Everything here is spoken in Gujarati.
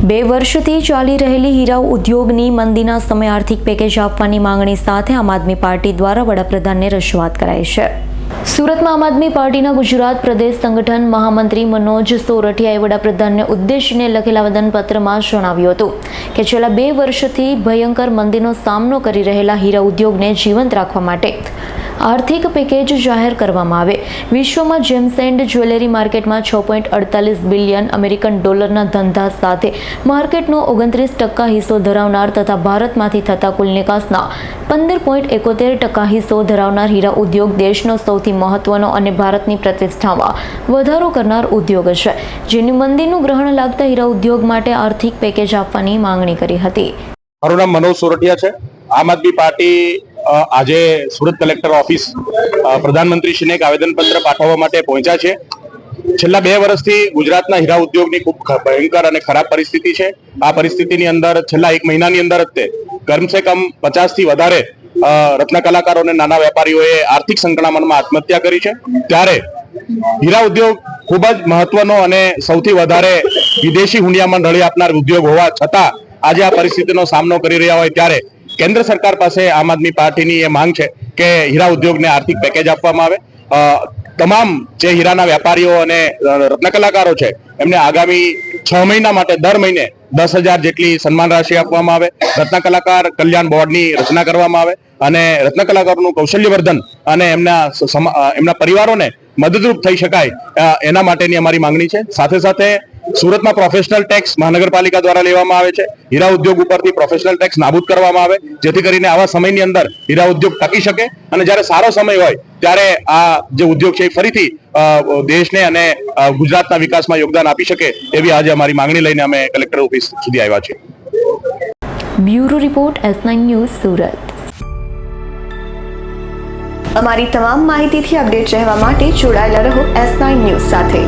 બે વર્ષથી ચાલી રહેલી હીરા ઉદ્યોગની મંદીના સમયે આર્થિક પેકેજ આપવાની માંગણી સાથે આમ આદમી પાર્ટી દ્વારા વડાપ્રધાનને રજૂઆત કરાઈ છે. સુરતમાં આમ આદમી પાર્ટીના ગુજરાત પ્રદેશ સંગઠન મહામંત્રી મનોજ સોરઠિયાએ વડાપ્રધાનને ઉદ્દેશીને લખેલા વદનપત્રમાં જણાવ્યું હતું કે છેલ્લા બે વર્ષથી ભયંકર મંદીનો સામનો કરી રહેલા હીરા ઉદ્યોગને જીવંત રાખવા માટે આર્થિક પેકેજ જાહેર કરવામાં આવે. વિશ્વમાં જેમ્સ એન્ડ જ્વેલરી માર્કેટમાં છ પોઈન્ટ અડતાલીસ બિલિયન અમેરિકન ડોલરના ધંધા સાથે માર્કેટનો ઓગણત્રીસ ટકા હિસ્સો ધરાવનાર તથા ભારતમાંથી થતા કુલ નિકાસના પંદર પોઈન્ટ એકોતેર ટકા હિસ્સો ધરાવનાર હીરા ઉદ્યોગ દેશનો સૌથી મહત્વનો અને ભારતની પ્રતિષ્ઠામાં વધારો કરનાર ઉદ્યોગ છે, જેની મંદીનું ગ્રહણ લાગતા હીરા ઉદ્યોગ માટે આર્થિક પેકેજ આપવાની માંગણી કરી હતી. મારું નામ મનોજ સોરઠિયા છે. આમ આદમી પાર્ટી આજે સુરત કલેક્ટર ઓફિસ પ્રધાનમંત્રીશ્રીને એક આવેદનપત્ર પાઠવવા માટે પહોંચ્યા છે. છેલ્લા બે વર્ષથી ગુજરાતના હીરા ઉદ્યોગની ખૂબ ભયંકર અને ખરાબ પરિસ્થિતિ છે. આ પરિસ્થિતિની અંદર છેલ્લા એક મહિનાની અંદર જ તે, કમસે કમ પચાસથી વધારે રત્ન કલાકારો અને નાના વેપારીઓએ આર્થિક સંકળામણમાં આત્મહત્યા કરી છે. ત્યારે હીરા ઉદ્યોગ ખૂબ જ મહત્વનો અને સૌથી વધારે વિદેશી હુંડિયામણ રળી આપનાર ઉદ્યોગ હોવા છતાં આજે આ પરિસ્થિતિનો સામનો કરી રહ્યા હોય ત્યારે કેન્દ્ર સરકાર પાસે આમ આદમી પાર્ટીની એ માંગ છે કે હીરા ઉદ્યોગને આર્થિક પેકેજ આપવામાં આવે. તમામ જે હીરાના વેપારીઓ અને રત્નકલાકારો રત્ન કલાકારો છે, એમને આગામી છ મહિના માટે દર મહિને દસ હજાર જેટલી સન્માન રાશિ આપવામાં આવે. રત્ન કલાકાર કલ્યાણ બોર્ડની રચના કરવામાં આવે અને રત્ન કલાકારોનું કૌશલ્યવર્ધન અને એમના એમના પરિવારોને મદદરૂપ થઈ શકાય એના માટેની અમારી માંગણી છે. સાથે સાથે સુરતમાં પ્રોફેશનલ ટેક્સ મહાનગરપાલિકા દ્વારા લેવામાં આવે છે. હીરા ઉદ્યોગ ઉપરથી પ્રોફેશનલ ટેક્સ નાબૂદ કરવામાં આવે, જેથી કરીને આવા સમયની અંદર હીરા ઉદ્યોગ ટકી શકે અને જ્યારે સારો સમય હોય, ત્યારે આ જે ઉદ્યોગ છે એ ફરીથી દેશને અને ગુજરાતના વિકાસમાં યોગદાન આપી શકે એવી આજે અમારી માંગણી લઈને અમે કલેક્ટર ઓફિસ સુધી આવ્યા છીએ. Bureau report S news Surat. અમારી તમામ માહિતીથી અપડેટ રહેવા માટે જોડાયેલા રહો એસ ન્યૂઝ સાથે.